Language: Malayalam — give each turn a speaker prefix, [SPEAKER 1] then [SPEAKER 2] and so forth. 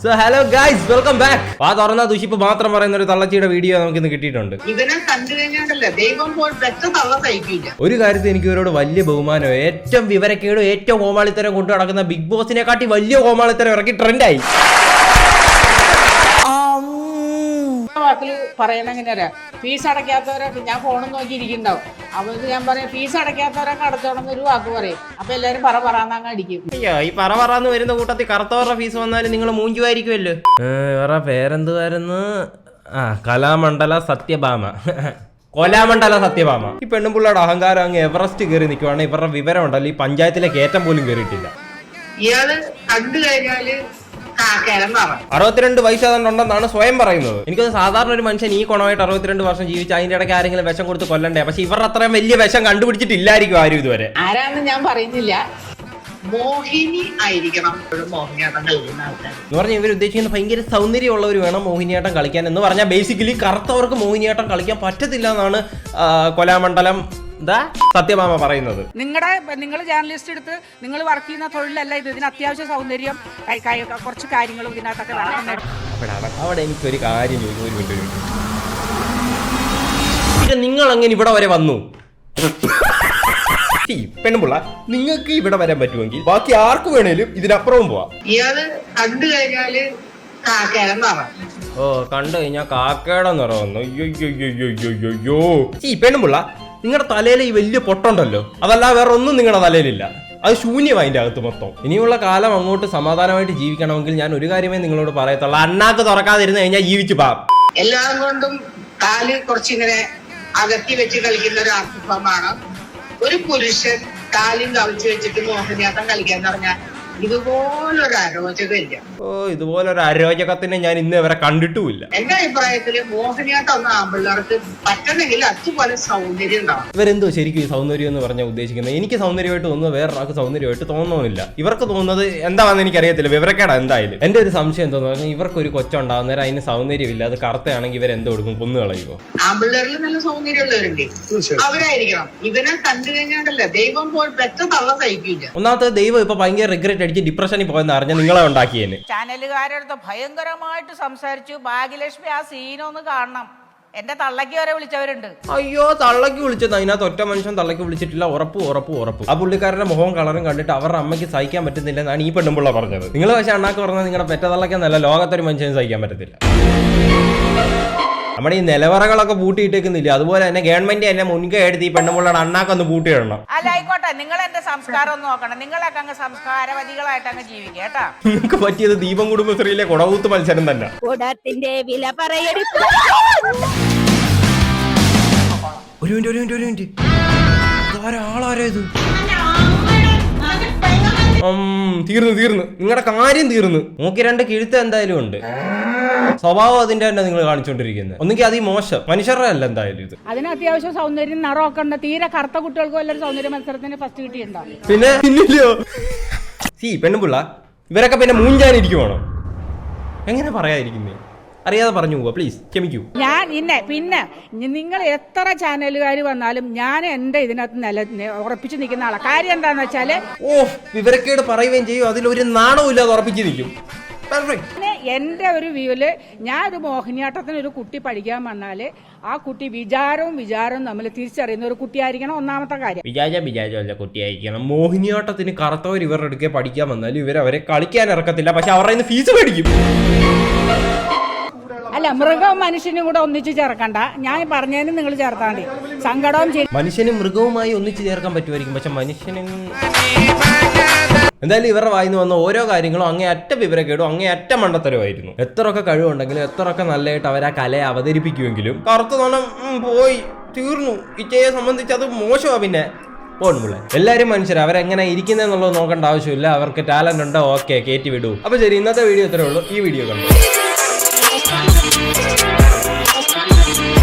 [SPEAKER 1] So hello guys welcome back ആ തുറന്ന ദുഷിപ്പ് മാത്രം പറയുന്ന ഒരു തള്ളച്ചിയുടെ വീഡിയോ നമുക്ക് ഇന്ന് കിട്ടിയിട്ടുണ്ട് ഒരു കാര്യത്തിൽ എനിക്ക് ഇവരോട് വലിയ ബഹുമാനം. ഏറ്റവും വിവരക്കേടും ഏറ്റവും കോമാളിത്തരം കൊണ്ടു നടക്കുന്ന ബിഗ് ബോസിനെ കാട്ടി വലിയ കോമാളിത്തരം ഇറക്കി ട്രെൻഡായി
[SPEAKER 2] വാക്കിൽ പറയണ എങ്ങനെയാ? ഫീസ് അടയ്ക്കാത്തവരൊക്കെ ഞാൻ ഫോണും നോക്കിയിരിക്കുന്നുണ്ടാവും. അവർക്ക് ഞാൻ പറയാം ഫീസ് അടയ്ക്കാത്തവരൊക്കെ അടച്ചോണം ഒരു വാക്ക് പറയും. അപ്പൊ എല്ലാരും പറ പറയാന്നങ്ങ് അടിക്കും.
[SPEAKER 1] അയ്യോ ഈ പറ പറന്ന് വരുന്ന കൂട്ടത്തിൽ കറുത്തവരുടെ ഫീസ് വന്നാലും നിങ്ങൾ മൂഞ്ചുമായിരിക്കുമല്ലോ വേറെ പേരെന്തുവായിരുന്നു? ആ കലാമണ്ഡല സത്യഭാമ. കൊലാമണ്ഡല സത്യഭാമ. ഈ പെണ്ണും പെണ്ണുപിള്ളയുടെ അഹങ്കാരം അങ്ങ് എവറസ്റ്റ് കയറി നിൽക്കുവാണെങ്കിൽ ഇവരുടെ വിവരം ഉണ്ടല്ലോ ഈ പഞ്ചായത്തിലെ കയറ്റം പോലും കയറിയിട്ടില്ല.
[SPEAKER 3] ഇയാൾ കണ്ടു കഴിഞ്ഞാൽ
[SPEAKER 1] അറുപത്തിരണ്ട് വയസ്സാതുണ്ടെന്നാണ് സ്വയം പറയുന്നത്. എനിക്കത് സാധാരണ ഒരു മനുഷ്യൻ ഈ കുണമായിട്ട് അറുപത്തിരണ്ട് വർഷം ജീവിച്ച് അതിന്റെ ഇടയ്ക്ക് ആരെങ്കിലും വിഷം കൊടുത്ത് കൊല്ലണ്ടേ? പക്ഷെ ഇവർ അത്രയും വലിയ വിഷം കണ്ടുപിടിച്ചിട്ടില്ലായിരിക്കും ആരും ഇതുവരെ.
[SPEAKER 2] ആരാന്ന് ഞാൻ പറയുന്നില്ല.
[SPEAKER 3] മോഹിനി ആയിരിക്കണം ഒരു മോഹിനിയാട്ടം കളിക്കുന്ന ആൾക്കാർ
[SPEAKER 1] എന്ന് പറഞ്ഞാൽ ഇവർ ഉദ്ദേശിക്കുന്നത് ഭയങ്കര സൗന്ദര്യമുള്ളവർ വേണം മോഹിനിയാട്ടം കളിക്കാൻ എന്ന് പറഞ്ഞാൽ ബേസിക്കലി കറുത്തവർക്ക് മോഹിനിയാട്ടം കളിക്കാൻ പറ്റത്തില്ല എന്നാണ് കൊലാമണ്ഡലം എന്താ സത്യഭാമ പറയുന്നത്.
[SPEAKER 4] നിങ്ങളുടെ നിങ്ങൾ ജേർണലിസ്റ്റ് എടുത്ത് നിങ്ങൾ വർക്ക് ചെയ്യുന്ന തൊഴിലല്ല ഇത്. ഇതിന് അത്യാവശ്യ സൗന്ദര്യം കുറച്ച് കാര്യങ്ങളും ഇതിനകത്തൊക്കെ
[SPEAKER 1] അവിടെ എനിക്കൊരു കാര്യം ചോദിക്കും ഒരു മിനിറ്റ് പിന്നെ നിങ്ങൾ അങ്ങനെ ഇവിടെ വരെ വന്നു. പെണ്ണുമ്പുള്ള പെണ്ണുപിള്ള നിങ്ങൾക്ക് ഇവിടെ വരാൻ പറ്റുമെങ്കിൽ ബാക്കി ആർക്ക് വേണേലും ഇതിനപ്പുറവും പോവാം.
[SPEAKER 3] ഇയാൾ കണ്ടു കഴിഞ്ഞാൽ
[SPEAKER 1] ഓ കണ്ടു കഴിഞ്ഞാൽ കാക്കയുടെ നിറം വന്നു. അയ്യോ പെണ്ണുമ്പുള്ള പെണ്ണുപിള്ള നിങ്ങളുടെ തലയിൽ ഈ വലിയ പൊട്ടുണ്ടല്ലോ. അതല്ല വേറെ ഒന്നും നിങ്ങളുടെ തലയിലില്ല. അത് ശൂന്യമായി അതിന്റെ അകത്ത് മൊത്തം. ഇനിയുള്ള കാലം അങ്ങോട്ട് സമാധാനമായിട്ട് ജീവിക്കണമെങ്കിൽ ഞാൻ ഒരു കാര്യമേ നിങ്ങളോട് പറയത്തുള്ളൂ. അണ്ണാക്ക് തുറക്കാതിരുന്ന് കഴിഞ്ഞാൽ ജീവിച്ചു പാ.
[SPEAKER 3] എല്ലാം കൊണ്ടും കാൽ കുറച്ചിങ്ങനെ അകത്തി വെച്ച് കളിക്കുന്ന ഒരു ആർട്ടിഫമാണ് ഒരു പുരുഷൻ കാലും കവിച്ചു വെച്ചിട്ട് മോഹിനിയാട്ടം കളിക്കാന്ന് പറഞ്ഞാൽ ഇതുപോലൊരു അരോചകമില്ല
[SPEAKER 1] ഓ ഇതുപോലെ ഒരു അരോചകത്തിനെ ഞാൻ ഇന്ന് ഇവരെ കണ്ടിട്ടുമില്ല.
[SPEAKER 3] എന്റെ അഭിപ്രായത്തിൽ മോഹിനിയാട്ടം ഒന്നും ആമ്പിള്ളേർക്ക് പറ്റണമെങ്കിൽ അതുപോലെ സൗന്ദര്യം ഉണ്ടാവും
[SPEAKER 1] ഇവരെന്തോ ശരിക്കും ഈ സൗന്ദര്യം എന്ന് പറഞ്ഞാൽ ഉദ്ദേശിക്കുന്നത്? എനിക്ക് സൗന്ദര്യമായിട്ട് തോന്നുന്നത് വേറൊരാൾക്ക് സൗന്ദര്യമായിട്ട് തോന്നുന്നില്ല ഇവർക്ക് തോന്നുന്നത് എന്താണെന്ന് എനിക്കറിയത്തില്ല. വിവരക്കേടാ എന്തായാലും. എന്റെ ഒരു സംശയം എന്താന്ന് പറഞ്ഞാൽ ഇവർക്ക് ഒരു കൊച്ചുണ്ടാകുന്നേരം അതിന് സൗന്ദര്യമില്ല. അത് കറുത്തയാണെങ്കിൽ ഇവരെന്തോ കൊടുക്കും കൊന്നു കളയുമോ
[SPEAKER 3] ആമ്പിള്ളേരിൽ നല്ല സൗന്ദര്യമുള്ളവരുണ്ട്. അവരായിരിക്കണം. ഇവനെ കണ്ടു കഴിഞ്ഞാണ്ടല്ലേ ദൈവം പോയി പെറ്റ തള്ള സഹിക്കില്ല
[SPEAKER 1] ഒന്നാമത്തെ ദൈവം ഇപ്പൊ ഭയങ്കര റിഗ്രറ്റ് അടിച്ച് ഡിപ്രഷനിൽ പോയെന്ന് അറിഞ്ഞ നിങ്ങളെ ഉണ്ടാക്കിയെന്ന്
[SPEAKER 4] ചാനലുകാരടുത്ത് ഭയങ്കരമായിട്ട് സംസാരിച്ചു. ഭാഗ്യലക്ഷ്മി ആ സീനൊന്ന് കാണണം. എന്റെ തള്ളക്ക് വരെ വിളിച്ചവരുണ്ട്.
[SPEAKER 1] അയ്യോ തള്ളക്ക് വിളിച്ചത് അതിനകത്ത് ഒറ്റ മനുഷ്യൻ തള്ളക്ക് വിളിച്ചിട്ടില്ല. ഉറപ്പ് ഉറപ്പ് ഉറപ്പ്. ആ പുള്ളിക്കാരന്റെ മുഖവും കളറും കണ്ടിട്ട് അവരുടെ അമ്മയ്ക്ക് സഹിക്കാൻ പറ്റുന്നില്ല എന്നാണ് ഈ പെണ്ണുമ്പിള്ള പറഞ്ഞത്. നിങ്ങൾ പക്ഷെ അണ്ണാക്ക് പറഞ്ഞത് നിങ്ങളുടെ പെറ്റ തള്ളക്കെന്നല്ല ലോകത്തൊരു മനുഷ്യന് സഹിക്കാൻ പറ്റത്തില്ല. നമ്മുടെ ഈ നിലവറകളൊക്കെ പൂട്ടിയിട്ടേക്കുന്നില്ല? അതുപോലെ തന്നെ ഗവൺമെന്റ് എന്നെ മുൻകൈ എടുത്ത് ഈ പെണ്ണുമ്പിള്ളയുടെ അണ്ണാക്കൊന്ന് പൂട്ടിയിടണം.
[SPEAKER 4] അല്ല ആയിക്കോട്ടെ. നിങ്ങൾ എന്റെ സംസ്കാരം ഒന്ന് നോക്കണം. നിങ്ങളൊക്കെ അങ്ങ് സംസ്കാരവതികളായിട്ട് അങ്ങ് ജീവിക്കുക കേട്ടോ?
[SPEAKER 1] നിങ്ങൾക്ക് പറ്റിയത് ദീപം കുടുംബശ്രീയിലെ കുടവൂത്ത് മത്സരം തന്നെ.
[SPEAKER 5] കുടത്തിന്റെ വില പറയടി.
[SPEAKER 1] ഒരു മിനിറ്റ് ഒരു മിനിറ്റ് ഒരു മിനിറ്റ്. ആരാളാരേത് ഇത്? തീർന്നു തീർന്നു. നിങ്ങളുടെ കാര്യം തീർന്നു. നോക്കി രണ്ട് കിഴുത്ത് എന്തായാലും ഉണ്ട്. സ്വഭാവം അതിന്റെ തന്നെ നിങ്ങൾ കാണിച്ചുകൊണ്ടിരിക്കുന്നത് ഒന്നെങ്കിൽ അത് ഈ മോശം. മനുഷ്യരുടെ അല്ല എന്തായാലും ഇത്.
[SPEAKER 4] അതിന് അത്യാവശ്യം സൗന്ദര്യം നിറമൊക്കെ ഉണ്ട്. തീരെ കറുത്ത കുട്ടികൾക്ക് വല്ലൊരു സൗന്ദര്യ മത്സരത്തിന് ഫസ്റ്റ് കിട്ടിയിട്ടുണ്ടോ?
[SPEAKER 1] പിന്നെ? പിന്നില്ലയോ സി പെണ്ണുപിള്ള. ഇവരൊക്കെ പിന്നെ മൂഞ്ചാനിരിക്കുവാണോ എങ്ങനെ പറയാതിരിക്കുന്നേ? അറിയാതെ പറഞ്ഞു പോവാ പ്ലീസ് ക്ഷമിക്കൂ.
[SPEAKER 4] ഞാൻ ഇന്നെ പിന്നെ നിങ്ങൾ എത്ര ചാനലുകാർ വന്നാലും ഞാൻ എന്റെ ഇതിനകത്ത് നില ഉറപ്പിച്ചു നിൽക്കുന്ന ആളാ. കാര്യം എന്താണെന്ന് വെച്ചാൽ
[SPEAKER 1] ഓ വിവരക്കേട് പറയുകയും ചെയ്യും അതിലൊരു നാണവും ഇല്ലാതെ ഉറപ്പിച്ചു നിൽക്കും. എന്റെ
[SPEAKER 4] എന്റെ ഒരു വ്യൂവിൽ ഞാൻ ഒരു മോഹിനിയാട്ടത്തിന് ഒരു കുട്ടി പഠിക്കാൻ വന്നാൽ ആ കുട്ടി വിചാരവും വിചാരവും നമ്മൾ തിരിച്ചറിയുന്ന ഒരു കുട്ടിയായിരിക്കണം ഒന്നാമത്തെ കാര്യം.
[SPEAKER 1] വിചാരിച്ച വിചാരിച്ചല്ല കുട്ടിയായിരിക്കണം. മോഹിനിയാട്ടത്തിന് കറുത്തവർ ഇവരുടെ അടുക്കെ പഠിക്കാൻ വന്നാൽ ഇവർ അവരെ കളിക്കാൻ ഇറക്കത്തില്ല പക്ഷെ അവരുടെ ഫീസ് മേടിക്കും.
[SPEAKER 4] അല്ല മൃഗവും മനുഷ്യനും കൂടെ ഒന്നിച്ചു ചേർക്കണ്ട. ഞാൻ പറഞ്ഞതിന് നിങ്ങൾ ചേർത്താൽ മതി. സങ്കടവും
[SPEAKER 1] മനുഷ്യനും മൃഗവുമായി ഒന്നിച്ചു ചേർക്കാൻ പറ്റുമായിരിക്കും. പക്ഷെ മനുഷ്യനും എന്തായാലും ഇവരുടെ വായിന്ന് വന്ന ഓരോ കാര്യങ്ങളും അങ്ങേ അറ്റ വിവരക്കേടും അങ്ങേ അറ്റ മണ്ടത്തരമായിരുന്നു എത്രയൊക്കെ കഴിവുണ്ടെങ്കിലും എത്രയൊക്കെ നല്ലതായിട്ട് അവർ ആ കലയെ അവതരിപ്പിക്കുമെങ്കിലും കറുത്ത നണം പോയി തീർന്നു. ഇച്ചയെ സംബന്ധിച്ച് അത് മോശമാ പിന്നെ. പോണുള്ള എല്ലാവരും മനുഷ്യർ അവരെങ്ങനെ ഇരിക്കുന്നെന്നുള്ളത് നോക്കേണ്ട ആവശ്യമില്ല. അവർക്ക് ടാലന്റ് ഉണ്ടോ? ഓക്കെ കയറ്റി വിടൂ. അപ്പൊ ശരി ഇന്നത്തെ വീഡിയോ ഇത്രേ ഉള്ളൂ. ഈ വീഡിയോ കണ്ടു.